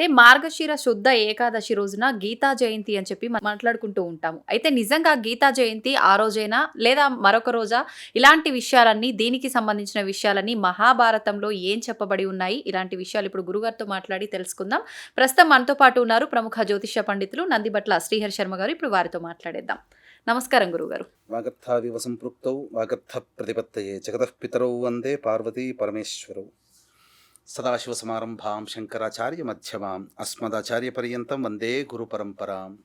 అయితే మార్గశిర శుద్ధ ఏకాదశి రోజున గీతా జయంతి అని చెప్పి మాట్లాడుకుంటూ ఉంటాము. అయితే నిజంగా గీతా జయంతి ఆ రోజైనా? లేదా మరొక రోజా? ఇలాంటి విషయాలన్నీ దీనికి సంబంధించిన విషయాలన్నీ మహాభారతంలో ఏం చెప్పబడి ఉన్నాయి? ఇలాంటి విషయాలు ఇప్పుడు గురుగారితో మాట్లాడి తెలుసుకుందాం. ప్రస్తుతం మనతో పాటు ఉన్నారు ప్రముఖ జ్యోతిష పండితులు నందిబట్ల శ్రీహరి శర్మ గారు. ఇప్పుడు వారితో మాట్లాడేద్దాం. నమస్కారం గురుగారు. వాగర్థావివ సంపృక్తౌ వాగర్థ ప్రతిపత్తయే జగతః పితరౌ వందే పార్వతీ పరమేశ్వరౌ. సదాశివసమారంభాం శంకరాచార్య మధ్యమాం అస్మదాచార్యపర్యంతం వందే గురుపరంపరాం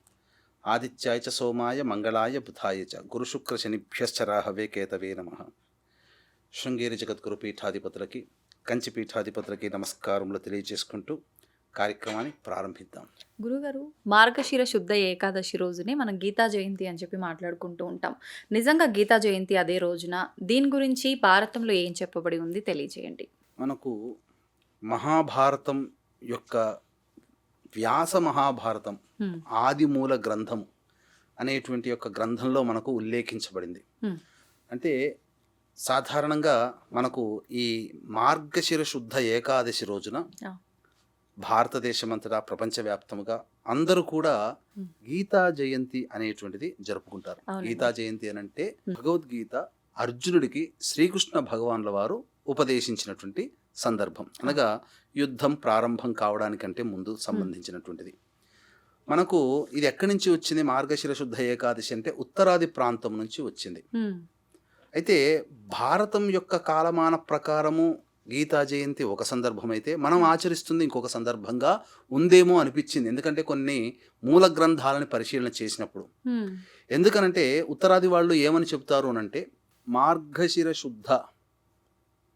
ఆదిత్యాయ చ సోమాయ మంగళాయ బుధాయ చ గురుశుక్రశనిభ్యశ్చ రాహవే కేతవే నమ శృంగేరి జగద్గురు పీఠాధిపతులకి కంచి పీఠాధిపతులకి నమస్కారములు తెలియజేసుకుంటూ కార్యక్రమాన్ని ప్రారంభిద్దాం। గురుగారు మార్గశిర శుద్ధ ఏకాదశి రోజునే మనం గీతా జయంతి అని చెప్పి మాట్లాడుకుంటూ ఉంటాం. నిజంగా గీతా జయంతి అదే రోజున? దీని గురించి భారతంలో ఏం చెప్పబడి ఉంది? తెలియజేయండి. మనకు మహాభారతం యొక్క వ్యాస మహాభారతం ఆది మూల గ్రంథం అనేటువంటి యొక్క గ్రంథంలో మనకు ఉల్లేఖించబడింది అంటే సాధారణంగా మనకు ఈ మార్గశిర శుద్ధ ఏకాదశి రోజున ఆ. భారతదేశం అంతటా ప్రపంచవ్యాప్తముగా అందరూ కూడా. గీతా జయంతి అనేటువంటిది జరుపుకుంటారు. గీతా జయంతి అని అంటే. భగవద్గీత అర్జునుడికి శ్రీకృష్ణ భగవాన్ల వారు ఉపదేశించినటువంటి సందర్భం. అనగా యుద్ధం ప్రారంభం కావడానికంటే ముందు సంబంధించినటువంటిది. మనకు ఇది ఎక్కడి నుంచి వచ్చింది? మార్గశిర శుద్ధ ఏకాదశి అంటే ఉత్తరాది ప్రాంతం నుంచి వచ్చింది. అయితే భారతం యొక్క కాలమాన ప్రకారము గీతా జయంతి ఒక సందర్భం అయితే మనం ఆచరిస్తుంది ఇంకొక సందర్భంగా ఉందేమో అనిపించింది. ఎందుకంటే కొన్ని మూల గ్రంథాలని పరిశీలన చేసినప్పుడు. ఎందుకనంటే ఉత్తరాది వాళ్ళు ఏమని చెప్తారు అనంటే మార్గశిర శుద్ధ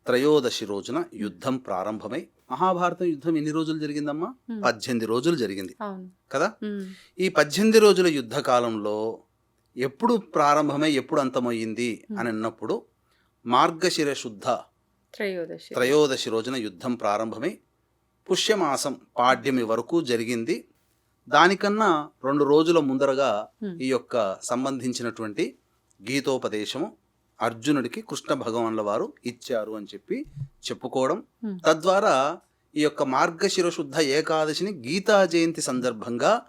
త్రయోదశి రోజున యుద్ధం ప్రారంభమై మహాభారతం యుద్ధం ఎన్ని రోజులు జరిగిందమ్మా. పద్దెనిమిది రోజులు జరిగింది. కదా? ఈ పద్దెనిమిది రోజుల యుద్ధ కాలంలో ఎప్పుడు ప్రారంభమై ఎప్పుడు అంతమయ్యింది అని అన్నప్పుడు మార్గశిర శుద్ధ త్రయోదశి. త్రయోదశి రోజున యుద్ధం ప్రారంభమై పుష్యమాసం పాడ్యమి వరకు జరిగింది. దానికన్నా రెండు రోజుల ముందరగా. ఈ యొక్క సంబంధించినటువంటి గీతోపదేశము అర్జునుడికి కృష్ణ భగవాన్ల వారు ఇచ్చారు అని చెప్పి చెప్పుకోవడం. తద్వారా ఈ యొక్క మార్గశిర శుద్ధ ఏకాదశిని గీతా జయంతి సందర్భంగా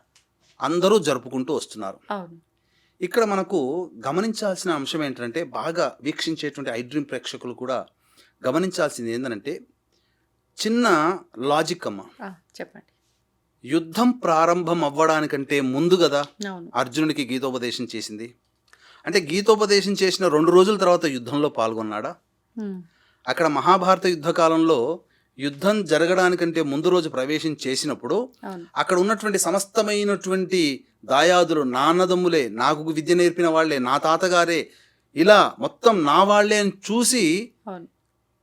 అందరూ జరుపుకుంటూ వస్తున్నారు. ఇక్కడ మనకు గమనించాల్సిన అంశం ఏంటంటే బాగా వీక్షించేటువంటి ఐ డ్రీమ్ ప్రేక్షకులు కూడా గమనించాల్సింది ఏంటంటే చిన్న లాజిక్ అమ్మ. చెప్పండి. యుద్ధం ప్రారంభం అవ్వడానికంటే ముందు కదా అర్జునుడికి గీతోపదేశం చేసింది. అంటే గీతోపదేశం చేసిన రెండు రోజుల తర్వాత యుద్ధంలో పాల్గొన్నాడా? అక్కడ మహాభారత యుద్ధ కాలంలో యుద్ధం జరగడానికంటే ముందు రోజు ప్రవేశం చేసినప్పుడు అక్కడ ఉన్నటువంటి సమస్తమైనటువంటి దాయాదులు నాన్నదమ్ములే నాకు విద్య నేర్పిన వాళ్ళే నా తాతగారే ఇలా మొత్తం నా వాళ్ళే అని చూసి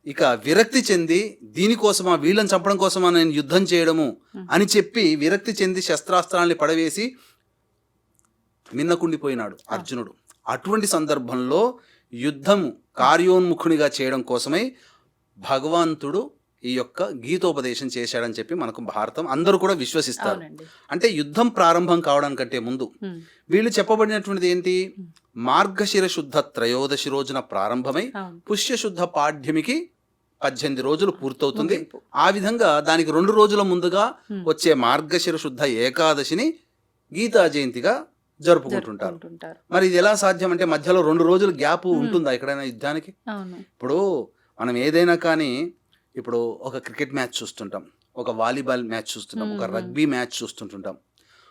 ఇక విరక్తి చెంది దీనికోసమా వీళ్ళని చంపడం కోసమా నేను యుద్ధం చేయడము అని చెప్పి విరక్తి చెంది శస్త్రాస్త్రాల్ని పడవేసి మిన్నకుండిపోయినాడు అర్జునుడు. అటువంటి సందర్భంలో యుద్ధము కార్యోన్ముఖునిగా చేయడం కోసమై భగవంతుడు ఈ యొక్క గీతోపదేశం చేశాడని చెప్పి మనకు భారతం అందరూ కూడా విశ్వసిస్తారు. అంటే యుద్ధం ప్రారంభం కావడానికంటే ముందు వీళ్ళు చెప్పబడినటువంటిది ఏంటి? మార్గశిర శుద్ధ త్రయోదశి రోజున ప్రారంభమై పుష్యశుద్ధ పాఠ్యమికి పద్దెనిమిది రోజులు పూర్తవుతుంది. ఆ విధంగా దానికి రెండు రోజుల ముందుగా. వచ్చే మార్గశిర శుద్ధ ఏకాదశిని గీతా జయంతిగా జరుపుకుంటుంటారు. మరి ఇది ఎలా సాధ్యం అంటే మధ్యలో రెండు రోజులు గ్యాప్ ఉంటుందా ఎక్కడైనా యుద్ధానికి? ఇప్పుడు మనం ఏదైనా కానీ ఇప్పుడు ఒక క్రికెట్ మ్యాచ్ చూస్తుంటాం ఒక వాలీబాల్ మ్యాచ్ చూస్తుంటాం ఒక. రగ్బీ మ్యాచ్ చూస్తుంటుంటాం.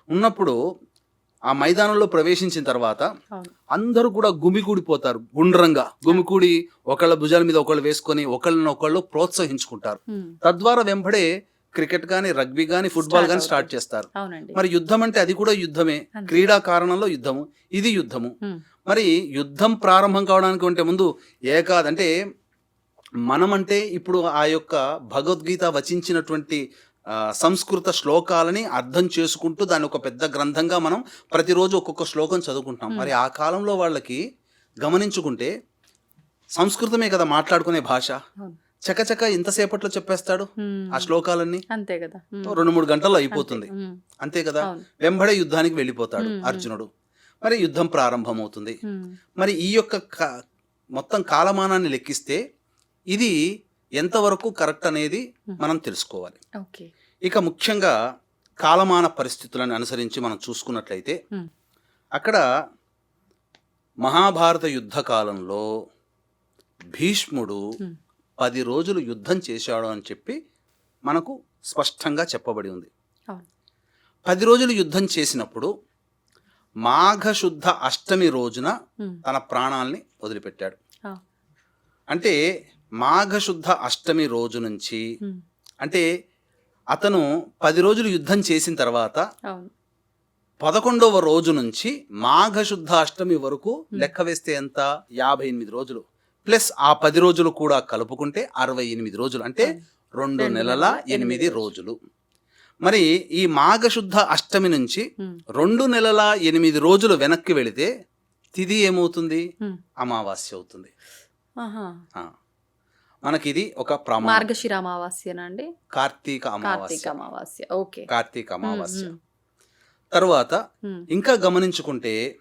ఉన్నప్పుడు ఆ మైదానంలో ప్రవేశించిన తర్వాత అందరూ కూడా గుమికూడిపోతారు గుండ్రంగా. గుమికూడి ఒకళ్ళ భుజాల మీద ఒకళ్ళు వేసుకొని ఒకళ్ళని ఒకళ్ళు ప్రోత్సహించుకుంటారు తద్వారా వెంబడే క్రికెట్ కానీ రగ్బీ కానీ ఫుట్బాల్ కానీ స్టార్ట్. చేస్తారు మరి యుద్ధం అంటే అది కూడా యుద్ధమే. క్రీడా కారణంలో యుద్ధము ఇది యుద్ధము మరి యుద్ధం ప్రారంభం కావడానికి ఉంటే ముందు ఏకాద్ అంటే మనమంటే ఇప్పుడు ఆ యొక్క భగవద్గీత వచించినటువంటి సంస్కృత శ్లోకాలని అర్థం చేసుకుంటూ దాన్ని ఒక పెద్ద గ్రంథంగా మనం ప్రతిరోజు ఒక్కొక్క శ్లోకం చదువుకుంటాం. మరి ఆ కాలంలో వాళ్ళకి గమనించుకుంటే సంస్కృతమే కదా మాట్లాడుకునే భాష. చకచక ఇంతసేపట్లో చెప్పేస్తాడు. ఆ శ్లోకాలన్నీ అంతే కదా. రెండు మూడు గంటల్లో అయిపోతుంది అంతే. కదా. వెంబడే యుద్ధానికి వెళ్ళిపోతాడు. అర్జునుడు మరి యుద్ధం ప్రారంభమవుతుంది. మరి ఈ యొక్క మొత్తం కాలమానాన్ని లెక్కిస్తే ఇది ఎంతవరకు కరెక్ట్ అనేది. మనం తెలుసుకోవాలి ఇక ముఖ్యంగా కాలమాన పరిస్థితులను అనుసరించి మనం చూసుకున్నట్లయితే. అక్కడ మహాభారత యుద్ధ కాలంలో భీష్ముడు. పది రోజులు యుద్ధం చేశాడు అని చెప్పి మనకు స్పష్టంగా చెప్పబడి ఉంది. పది రోజులు యుద్ధం చేసినప్పుడు మాఘశుద్ధ అష్టమి రోజున. తన ప్రాణాల్ని వదిలిపెట్టాడు. అంటే మాఘశుద్ధ అష్టమి రోజు నుంచి. అంటే అతను పది రోజులు యుద్ధం చేసిన తర్వాత పదకొండవ రోజు నుంచి మాఘశుద్ధ అష్టమి వరకు లెక్క వేస్తే ఎంత యాభై ఎనిమిది రోజులు ప్లస్ ఆ పది రోజులు కూడా కలుపుకుంటే అరవై ఎనిమిది రోజులు అంటే రెండు నెలల ఎనిమిది రోజులు. మరి ఈ మాఘశుద్ధ అష్టమి నుంచి. రెండు నెలల ఎనిమిది రోజులు వెనక్కి వెళితే తిథి ఏమవుతుంది. అమావాస్య అవుతుంది. ఆ. మనకిది ఒక మార్గశిర అమావాస్యనా అండి? కార్తీక అమావాస్య. అమావాస్య. ఓకే. కార్తీక అమావాస్య. తరువాత ఇంకా గమనించుకుంటే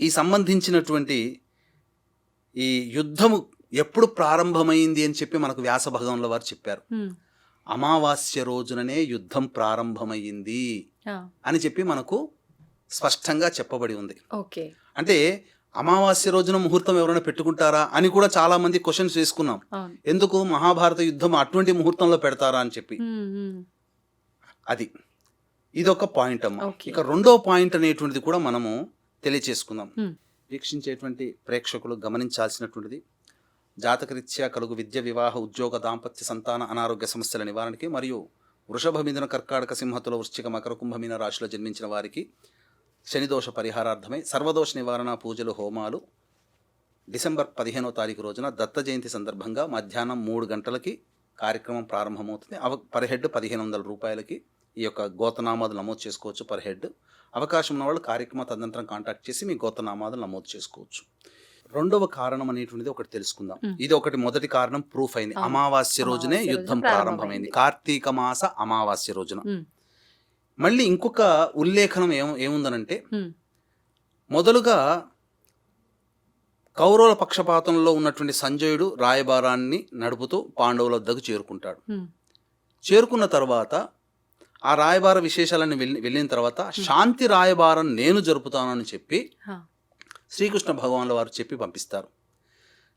ఈ సంబంధించినటువంటి ఈ యుద్ధము ఎప్పుడు ప్రారంభమైంది అని చెప్పి మనకు వ్యాస భగవంలో వారు చెప్పారు. అమావాస్య రోజుననే యుద్ధం ప్రారంభమైంది అని చెప్పి మనకు స్పష్టంగా చెప్పబడి ఉంది. ఓకే. అంటే అమావాస్య రోజున ముహూర్తం ఎవరైనా పెట్టుకుంటారా అని కూడా చాలా మంది క్వశ్చన్స్ వేసుకున్నాం. ఎందుకు మహాభారత యుద్ధం అటువంటి ముహూర్తంలో పెడతారా అని చెప్పి. అది ఇదొక పాయింట్ అమ్మ. ఇక రెండో పాయింట్ అనేటువంటిది కూడా మనము తెలియచేసుకుందాం. వీక్షించేటువంటి ప్రేక్షకులు గమనించాల్సినటువంటిది. జాతకరీత్యా కలుగు విద్య వివాహ ఉద్యోగ దాంపత్య సంతాన అనారోగ్య సమస్యల నివారణకి మరియు వృషభ మిథున కర్కాటక సింహతుల వృశ్చిక మకర కుంభమీన రాశిలో జన్మించిన వారికి శనిదోష పరిహారార్థమై సర్వదోష నివారణ పూజలు హోమాలు. డిసెంబర్ పదిహేనో తారీఖు రోజున దత్త జయంతి సందర్భంగా మధ్యాహ్నం మూడు గంటలకి కార్యక్రమం ప్రారంభమవుతుంది. అవ పర్ హెడ్ పదిహేను వందల రూపాయలకి ఈ యొక్క గోతనామాదులు నమోదు చేసుకోవచ్చు పర్ హెడ్. అవకాశం ఉన్న వాళ్ళు కార్యక్రమ తదనంతరం కాంటాక్ట్ చేసి మీ గోతనామాదులు నమోదు చేసుకోవచ్చు. రెండవ కారణం అనేటువంటిది ఒకటి తెలుసుకుందాం. ఇది ఒకటి మొదటి కారణం ప్రూఫ్ అయింది. అమావాస్య రోజునే యుద్ధం ప్రారంభమైంది. కార్తీక మాస అమావాస్య రోజున. మళ్ళీ ఇంకొక ఉల్లేఖనం ఏం ఏముందనంటే మొదలుగా కౌరవుల పక్షపాతంలో ఉన్నటువంటి సంజయుడు రాయబారాన్ని నడుపుతూ పాండవుల వద్దకు చేరుకుంటాడు. చేరుకున్న తర్వాత ఆ రాయబార విశేషాలను వెళ్ళి వెళ్ళిన తర్వాత శాంతి రాయబారం నేను జరుపుతానని చెప్పి శ్రీకృష్ణ భగవాన్ల వారు చెప్పి పంపిస్తారు.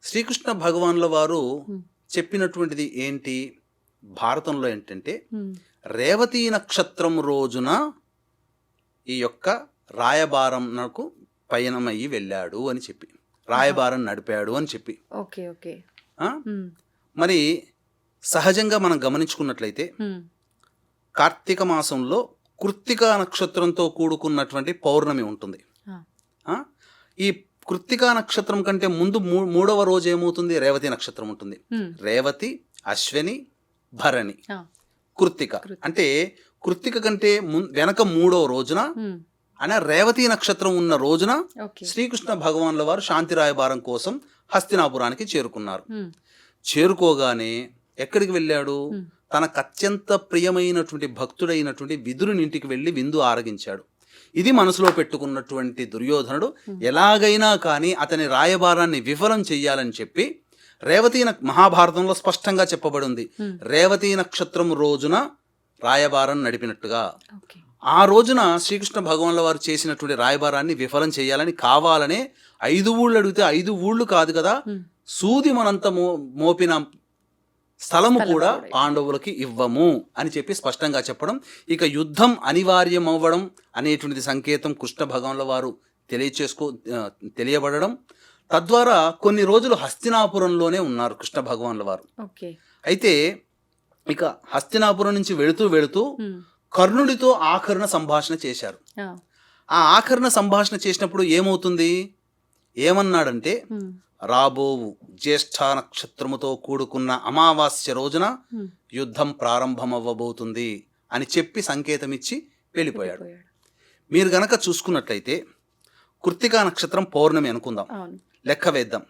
శ్రీకృష్ణ భగవాన్ల వారు చెప్పినటువంటిది ఏంటి? భారతంలో ఏంటంటే రేవతీ నక్షత్రం రోజున ఈ యొక్క రాయబారం నాకు పయనమయ్యి వెళ్ళాడు అని చెప్పి. రాయబారం నడిపాడు అని చెప్పి. Okay okay. మరి సహజంగా మనం గమనించుకున్నట్లయితే కార్తీక మాసంలో కృత్తికా నక్షత్రంతో కూడుకున్నటువంటి పౌర్ణమి ఉంటుంది? ఈ కృత్తికా నక్షత్రం కంటే ముందు మూడవ రోజు ఏమవుతుంది? రేవతి నక్షత్రం ఉంటుంది. రేవతి అశ్విని భరణి. కృత్తిక. అంటే కృత్తిక కంటే వెనక మూడవ రోజున అనే రేవతి నక్షత్రం ఉన్న రోజున శ్రీకృష్ణ భగవాన్ల వారు శాంతి రాయబారం కోసం హస్తినాపురానికి చేరుకున్నారు. చేరుకోగానే ఎక్కడికి వెళ్ళాడు? తనకు అత్యంత ప్రియమైనటువంటి భక్తుడైనటువంటి విదురుని ఇంటికి వెళ్ళి విందు ఆరగించాడు. ఇది మనసులో పెట్టుకున్నటువంటి దుర్యోధనుడు ఎలాగైనా కానీ అతని రాయబారాన్ని విఫలం చెయ్యాలని చెప్పి రేవతి మహాభారతంలో స్పష్టంగా చెప్పబడి ఉంది ఉమ్, రేవతి నక్షత్రం రోజున రాయబారం నడిపినట్టుగా. ఆ రోజున శ్రీకృష్ణ భగవాన్ల వారు చేసినటువంటి రాయబారాన్ని విఫలం చేయాలని కావాలనే ఐదు ఊళ్ళు అడిగితే ఐదు ఊళ్ళు కాదు కదా. ఉమ్, సూది మనంత మో మోపిన స్థలము స్థలం కూడా పాండవులకి ఇవ్వము అని చెప్పి స్పష్టంగా చెప్పడం. ఇక యుద్ధం అనివార్యం అవ్వడం అనేటువంటిది సంకేతం కృష్ణ భగవాన్ల వారు తెలియచేసుకో తెలియబడడం. తద్వారా కొన్ని రోజులు హస్తినాపురంలోనే ఉన్నారు కృష్ణ భగవాన్ల వారు. అయితే ఇక హస్తినాపురం నుంచి వెళుతూ వెళుతూ కర్ణుడితో ఆఖరణ సంభాషణ చేశారు. ఆ, ఆ ఆఖరణ సంభాషణ చేసినప్పుడు ఏమవుతుంది? ఏమన్నాడంటే రాబోవు జ్యేష్ఠ నక్షత్రముతో కూడుకున్న అమావాస్య రోజున యుద్ధం ప్రారంభమవ్వబోతుంది అని చెప్పి సంకేతమిచ్చి వెళ్ళిపోయాడు. వెళ్ళిపోయాడు. మీరు గనక చూసుకున్నట్లయితే కృత్తికా నక్షత్రం పౌర్ణమి అనుకుందాం. లెక్క వేద్దాం.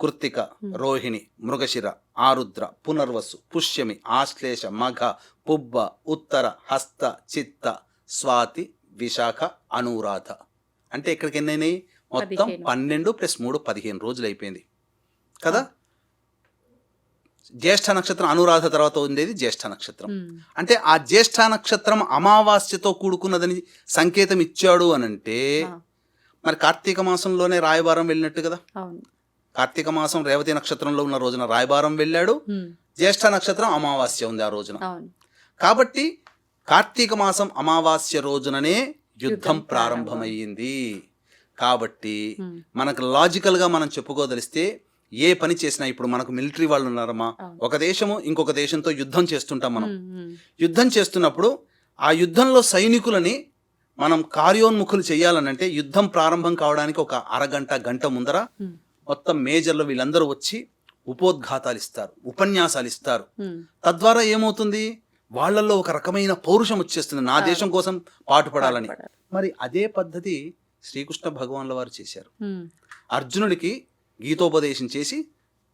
కృత్తిక. రోహిణి మృగశిర ఆరుద్ర పునర్వసు పుష్యమి ఆశ్లేష మఘ పుబ్బ ఉత్తర హస్త చిత్త స్వాతి విశాఖ అనురాధ. అంటే ఇక్కడికి ఎన్నైనాయి మొత్తం. పన్నెండు ప్లస్ మూడు పదిహేను రోజులు అయిపోయింది. కదా? జ్యేష్ఠ నక్షత్రం అనురాధ తర్వాత ఉండేది జ్యేష్ఠ నక్షత్రం. అంటే ఆ జ్యేష్ఠ నక్షత్రం అమావాస్యతో కూడుకున్నదని సంకేతం ఇచ్చాడు అనంటే ఆ, మరి కార్తీక మాసంలోనే రాయబారం వెళ్ళినట్టు కదా? కార్తీక మాసం రేవతి నక్షత్రంలో ఉన్న రోజున రాయబారం వెళ్ళాడు. జ్యేష్ఠ నక్షత్రం అమావాస్య ఉంది ఆ రోజున. కాబట్టి కార్తీక మాసం అమావాస్య రోజుననే యుద్ధం యుద్ధం ప్రారంభమయ్యింది. కాబట్టి మనకు లాజికల్గా మనం చెప్పుకోదలిస్తే ఏ పని చేసినా ఇప్పుడు మనకు మిలిటరీ వాళ్ళు ఉన్నారమ్మా. ఒక దేశము ఇంకొక దేశంతో యుద్ధం చేస్తుంటాం మనం. యుద్ధం చేస్తున్నప్పుడు ఆ యుద్ధంలో సైనికులని మనం కార్యోన్ముఖులు చేయాలనంటే యుద్ధం ప్రారంభం కావడానికి ఒక అరగంట గంట ముందర మొత్తం మేజర్లు వీళ్ళందరూ వచ్చి ఉపోద్ఘాతాలు ఇస్తారు ఉపన్యాసాలు ఇస్తారు తద్వారా ఏమవుతుంది? వాళ్ళల్లో ఒక రకమైన పౌరుషం వచ్చేస్తుంది. నా దేశం కోసం పాటుపడాలని. పాటుపడాలి. మరి అదే పద్ధతి శ్రీకృష్ణ భగవాన్ల వారు చేశారు. అర్జునుడికి గీతోపదేశం చేసి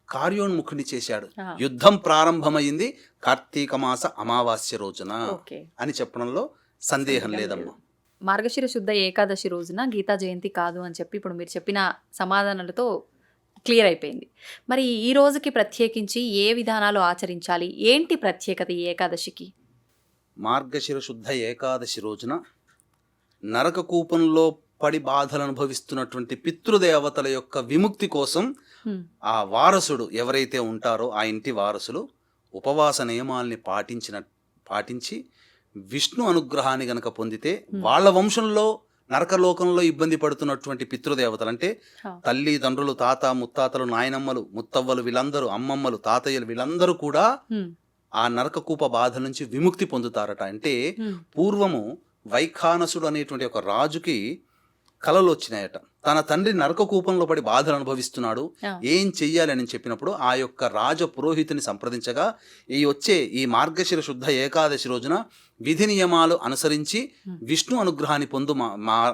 కార్యోన్ముఖుని చేశాడు. యుద్ధం ప్రారంభమైంది కార్తీక మాస అమావాస్య రోజున అని చెప్పడంలో సందేహం లేదమ్మా. మార్గశిర శుద్ధ ఏకాదశి రోజున గీతా జయంతి కాదు అని చెప్పి ఇప్పుడు మీరు చెప్పిన సమాధానాలతో క్లియర్ అయిపోయింది. మరి ఈ రోజుకి ప్రత్యేకించి ఏ విధానాలు ఆచరించాలి? ఏంటి ప్రత్యేకత ఈ ఏకాదశికి? మార్గశిర శుద్ధ ఏకాదశి రోజున నరక కూపంలో పడి బాధలు అనుభవిస్తున్నటువంటి పితృదేవతల యొక్క విముక్తి కోసం ఆ వారసుడు ఎవరైతే ఉంటారో ఆ ఇంటి వారసులు ఉపవాస నియమాల్ని పాటించిన పాటించి విష్ణు అనుగ్రహాన్ని గనక పొందితే వాళ్ళ వంశంలో నరకలోకంలో ఇబ్బంది పడుతున్నటువంటి పితృదేవతలు అంటే. తల్లి తండ్రులు తాత ముత్తాతలు నాయనమ్మలు ముత్తవ్వలు వీళ్ళందరూ అమ్మమ్మలు తాతయ్యలు వీళ్ళందరూ కూడా ఆ నరకకూప బాధ నుంచి విముక్తి పొందుతారట. అంటే పూర్వము వైఖానసుడు అనేటువంటి ఒక రాజుకి కలలు వచ్చినాయట తన తండ్రి నరక కూపంలో పడి బాధలు అనుభవిస్తున్నాడు. ఏం చెయ్యాలని చెప్పినప్పుడు ఆ యొక్క రాజ పురోహితుని సంప్రదించగా ఈ వచ్చే ఈ మార్గశిర శుద్ధ ఏకాదశి రోజున విధి నియమాలు అనుసరించి. విష్ణు అనుగ్రహాన్ని పొందు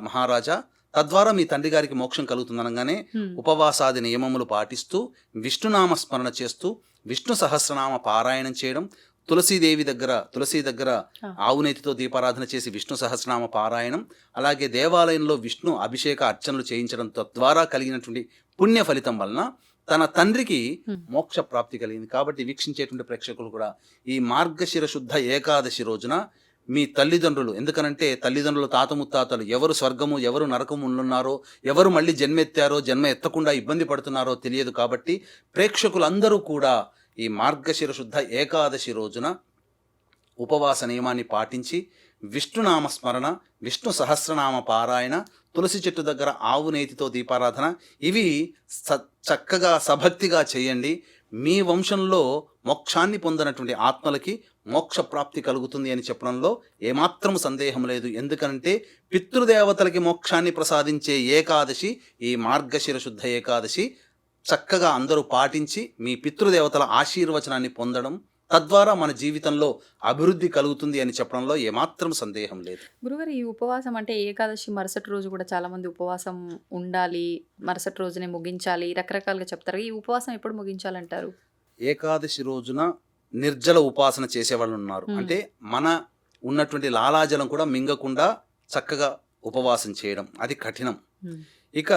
మహారాజా తద్వారా మీ తండ్రి గారికి మోక్షం కలుగుతుందనగానే ఉపవాసాది నియమములు పాటిస్తూ విష్ణునామ స్మరణ చేస్తూ విష్ణు సహస్రనామ పారాయణం చేయడం తులసీదేవి దగ్గర తులసి దగ్గర. ఆవునేతితో దీపారాధన చేసి విష్ణు సహస్రనామ పారాయణం అలాగే దేవాలయంలో విష్ణు అభిషేక అర్చనలు చేయించడం తద్వారా కలిగినటువంటి పుణ్య ఫలితం వలన తన తండ్రికి. మోక్ష ప్రాప్తి కలిగింది కాబట్టి వీక్షించేటువంటి ప్రేక్షకులు కూడా ఈ మార్గశిర శుద్ధ ఏకాదశి రోజున మీ తల్లిదండ్రులు ఎందుకనంటే తల్లిదండ్రులు తాత ముత్తాతలు ఎవరు స్వర్గము ఎవరు నరకము ఉన్నారో ఎవరు మళ్ళీ జన్మెత్తారో జన్మ ఎత్తకుండా ఇబ్బంది పడుతున్నారో తెలియదు కాబట్టి ప్రేక్షకులందరూ కూడా ఈ మార్గశిర శుద్ధ ఏకాదశి రోజున ఉపవాస నియమాన్ని పాటించి విష్ణునామ స్మరణ విష్ణు సహస్రనామ పారాయణ తులసి చెట్టు దగ్గర ఆవు నేతితో దీపారాధన ఇవి స చక్కగా సభక్తిగా చేయండి. మీ వంశంలో మోక్షాన్ని పొందినటువంటి ఆత్మలకి మోక్ష ప్రాప్తి కలుగుతుంది అని చెప్పడంలో ఏమాత్రం సందేహం లేదు. ఎందుకంటే పితృదేవతలకి మోక్షాన్ని ప్రసాదించే ఏకాదశి ఈ మార్గశిర శుద్ధ ఏకాదశి. చక్కగా అందరూ పాటించి మీ పితృదేవతల ఆశీర్వచనాన్ని పొందడం తద్వారా మన జీవితంలో అభివృద్ధి కలుగుతుంది అని చెప్పడంలో ఏమాత్రం సందేహం లేదు. గురుగారు ఈ ఉపవాసం అంటే ఏకాదశి మరుసటి రోజు కూడా చాలా మంది ఉపవాసం ఉండాలి మరుసటి రోజునే ముగించాలి రకరకాలుగా చెప్తారు. ఈ ఉపవాసం ఎప్పుడు ముగించాలంటారు? ఏకాదశి రోజున నిర్జల ఉపాసన చేసేవాళ్ళు ఉన్నారు. అంటే మన ఉన్నటువంటి లాలాజలం కూడా మింగకుండా చక్కగా ఉపవాసం చేయడం అది కఠినం. ఇక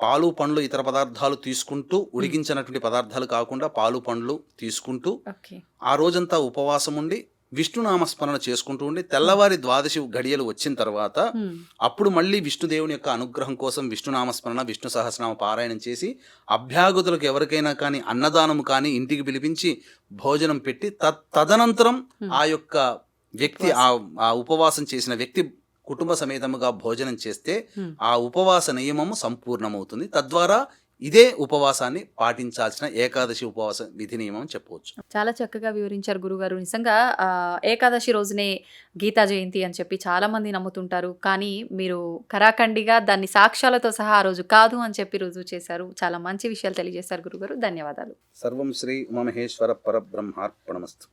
పాలు పండ్లు ఇతర పదార్థాలు తీసుకుంటూ ఉడికించినటువంటి పదార్థాలు కాకుండా పాలు పండ్లు తీసుకుంటూ ఆ రోజంతా ఉపవాసం ఉండి విష్ణునామస్మరణ చేసుకుంటూ ఉండి తెల్లవారి ద్వాదశి గడియలు వచ్చిన తర్వాత అప్పుడు మళ్ళీ విష్ణుదేవుని యొక్క అనుగ్రహం కోసం విష్ణునామస్మరణ విష్ణు సహస్రనామ పారాయణం చేసి అభ్యాగతులకు ఎవరికైనా కానీ అన్నదానం కానీ ఇంటికి పిలిపించి భోజనం పెట్టి తద్ తదనంతరం. ఆ యొక్క వ్యక్తి ఆ ఆ ఉపవాసం చేసిన వ్యక్తి కుటుంబ సమేతముగా భోజనం చేస్తే. ఆ ఉపవాస నియమము సంపూర్ణమవుతుంది. తద్వారా ఇదే ఉపవాసాన్ని పాటించాల్సిన ఏకాదశి ఉపవాస విధి నియమం చెప్పవచ్చు. చాలా చక్కగా వివరించారు గురుగారు. నిజంగా ఏకాదశి రోజునే గీతా జయంతి అని చెప్పి చాలా మంది నమ్ముతుంటారు. కానీ మీరు కరాఖండిగా దాన్ని సాక్ష్యాలతో సహా ఆ రోజు కాదు అని చెప్పి రుజువు చేశారు. చాలా మంచి విషయాలు తెలియజేశారు గురుగారు. ధన్యవాదాలు. సర్వం శ్రీ ఉమమహేశ్వర పరబ్రహ్మార్పణమస్తు.